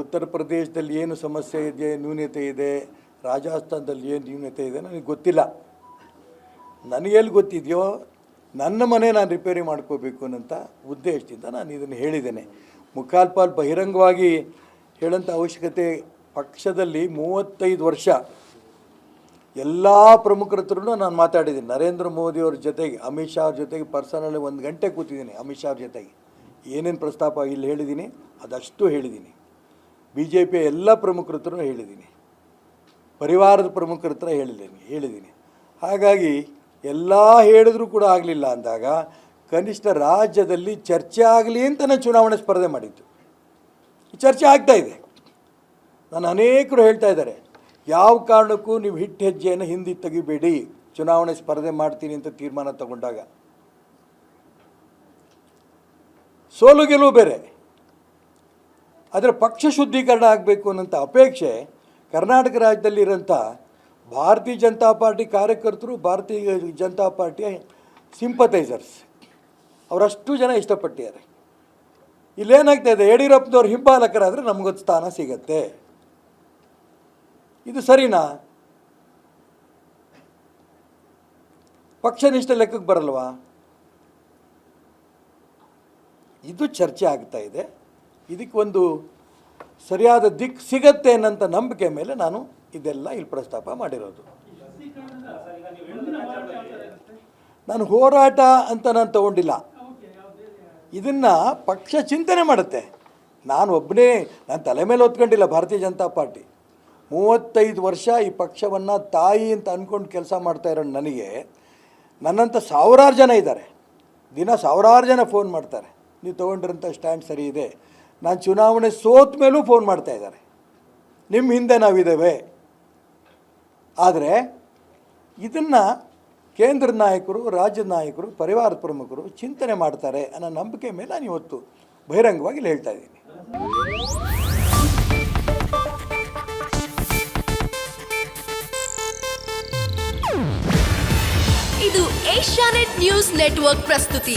ಉತ್ತರ ಪ್ರದೇಶದಲ್ಲಿ ಏನು ಸಮಸ್ಯೆ ಇದೆ, ನ್ಯೂನತೆ ಇದೆ, ರಾಜಸ್ಥಾನದಲ್ಲಿ ಏನು ನ್ಯೂನತೆ ಇದೆ ನನಗೆ ಗೊತ್ತಿಲ್ಲ. ನನಗೆಲ್ಲಿ ಗೊತ್ತಿದೆಯೋ, ನನ್ನ ಮನೆ ನಾನು ರಿಪೇರಿ ಮಾಡ್ಕೋಬೇಕು ಅನ್ನೋಂಥ ಉದ್ದೇಶದಿಂದ ನಾನು ಇದನ್ನು ಹೇಳಿದ್ದೇನೆ. ಮುಖಾಲ್ಪಾಲ್ ಬಹಿರಂಗವಾಗಿ ಹೇಳೋಂಥ ಅವಶ್ಯಕತೆ ಪಕ್ಷದಲ್ಲಿ ಮೂವತ್ತೈದು ವರ್ಷ ಎಲ್ಲ ಪ್ರಮುಖರ ಹತ್ರನೂ ನಾನು ಮಾತಾಡಿದ್ದೀನಿ. ನರೇಂದ್ರ ಮೋದಿಯವ್ರ ಜೊತೆಗೆ, ಅಮಿತ್ ಶಾ ಅವ್ರ ಜೊತೆಗೆ ಪರ್ಸನಲ್ಲಿ ಒಂದು ಗಂಟೆ ಕೂತಿದ್ದೀನಿ ಅಮಿತ್ ಶಾ ಅವ್ರ ಜೊತೆಗೆ. ಏನೇನು ಪ್ರಸ್ತಾಪ ಇಲ್ಲಿ ಹೇಳಿದ್ದೀನಿ, ಅದಷ್ಟು ಹೇಳಿದ್ದೀನಿ. ಬಿ ಜೆ ಪಿಯ ಎಲ್ಲ ಪ್ರಮುಖರ ಹತ್ರನೂ ಹೇಳಿದ್ದೀನಿ. ಪರಿವಾರದ ಪ್ರಮುಖರ ಹತ್ರ ಹೇಳಿದ್ದೀನಿ ಹೇಳಿದ್ದೀನಿ. ಹಾಗಾಗಿ ಎಲ್ಲ ಹೇಳಿದ್ರೂ ಕೂಡ ಆಗಲಿಲ್ಲ ಅಂದಾಗ ಕನಿಷ್ಠ ರಾಜ್ಯದಲ್ಲಿ ಚರ್ಚೆ ಆಗಲಿ ಅಂತ ನಾನು ಚುನಾವಣೆ ಸ್ಪರ್ಧೆ ಮಾಡಿದ್ದು. ಚರ್ಚೆ ಆಗ್ತಾ ಇದೆ. ನಾನು ಅನೇಕರು ಹೇಳ್ತಾ ಇದ್ದಾರೆ, ಯಾವ ಕಾರಣಕ್ಕೂ ನೀವು ಹಿಟ್ಟು ಹೆಜ್ಜೆಯನ್ನು ಹಿಂದೆ ತೆಗಿಬೇಡಿ, ಚುನಾವಣೆ ಸ್ಪರ್ಧೆ ಮಾಡ್ತೀನಿ ಅಂತ ತೀರ್ಮಾನ ತಗೊಂಡಾಗ. ಸೋಲು ಗೆಲುವು ಬೇರೆ. ಆದರೆ ಪಕ್ಷ ಶುದ್ಧೀಕರಣ ಆಗಬೇಕು ಅನ್ನೋಂಥ ಅಪೇಕ್ಷೆ ಕರ್ನಾಟಕ ರಾಜ್ಯದಲ್ಲಿರೋಂಥ ಭಾರತೀಯ ಜನತಾ ಪಾರ್ಟಿ ಕಾರ್ಯಕರ್ತರು, ಭಾರತೀಯ ಜನತಾ ಪಾರ್ಟಿಯ ಸಿಂಪತೈಸರ್ಸ್ ಅವರಷ್ಟು ಜನ ಇಷ್ಟಪಟ್ಟಿದ್ದಾರೆ. ಇಲ್ಲೇನಾಗ್ತಾ ಇದೆ, ಯಡಿಯೂರಪ್ಪನವ್ರು ಹಿಂಬಾಲಕರಾದರೆ ನಮಗೊಂದು ಸ್ಥಾನ ಸಿಗತ್ತೆ. ಇದು ಸರಿನಾ? ಪಕ್ಷನಿಷ್ಠ ಲೆಕ್ಕಕ್ಕೆ ಬರಲ್ವಾ? ಇದು ಚರ್ಚೆ ಆಗ್ತಾ ಇದೆ. ಇದಕ್ಕೆ ಒಂದು ಸರಿಯಾದ ದಿಕ್ಕು ಸಿಗತ್ತೆ ಅನ್ನೋಂಥ ನಂಬಿಕೆ ಮೇಲೆ ನಾನು ಇದೆಲ್ಲ ಇಲ್ಲಿ ಪ್ರಸ್ತಾಪ ಮಾಡಿರೋದು. ನಾನು ಹೋರಾಟ ಅಂತ ನಾನು ತಗೊಂಡಿಲ್ಲ. ಇದನ್ನು ಪಕ್ಷ ಚಿಂತನೆ ಮಾಡುತ್ತೆ. ನಾನು ಒಬ್ಬನೇ ನಾನು ತಲೆ ಮೇಲೆ ಹೊತ್ಕೊಂಡಿಲ್ಲ ಭಾರತೀಯ ಜನತಾ ಪಾರ್ಟಿ. ಮೂವತ್ತೈದು ವರ್ಷ ಈ ಪಕ್ಷವನ್ನು ತಾಯಿ ಅಂತ ಅಂದ್ಕೊಂಡು ಕೆಲಸ ಮಾಡ್ತಾ ಇರೋ ನನಗೆ. ನನ್ನಂಥ ಸಾವಿರಾರು ಜನ ಇದ್ದಾರೆ. ದಿನ ಸಾವಿರಾರು ಜನ ಫೋನ್ ಮಾಡ್ತಾರೆ. ನೀವು ತೊಗೊಂಡಿರೋಂಥ ಸ್ಟ್ಯಾಂಡ್ ಸರಿ ಇದೆ. ನಾನು ಚುನಾವಣೆ ಸೋತ ಮೇಲೂ ಫೋನ್ ಮಾಡ್ತಾ ಇದ್ದಾರೆ. ನಿಮ್ಮ ಹಿಂದೆ ನಾವಿದ್ದೇವೆ. ಆದರೆ ಇದನ್ನು ಕೇಂದ್ರ ನಾಯಕರು ರಾಜ್ಯದ ನಾಯಕರು, ಪರಿವಾರ ಪ್ರಮುಖರು ಚಿಂತನೆ ಮಾಡ್ತಾರೆ ಅನ್ನೋ ನಂಬಿಕೆ ಮೇಲೆ ನಾನು ಇವತ್ತು ಬಹಿರಂಗವಾಗಿ ಹೇಳ್ತಾ ಇದ್ದೀನಿ. ಇದು ಏಷ್ಯಾನೆಟ್ ನ್ಯೂಸ್ ನೆಟ್ವರ್ಕ್ ಪ್ರಸ್ತುತಿ.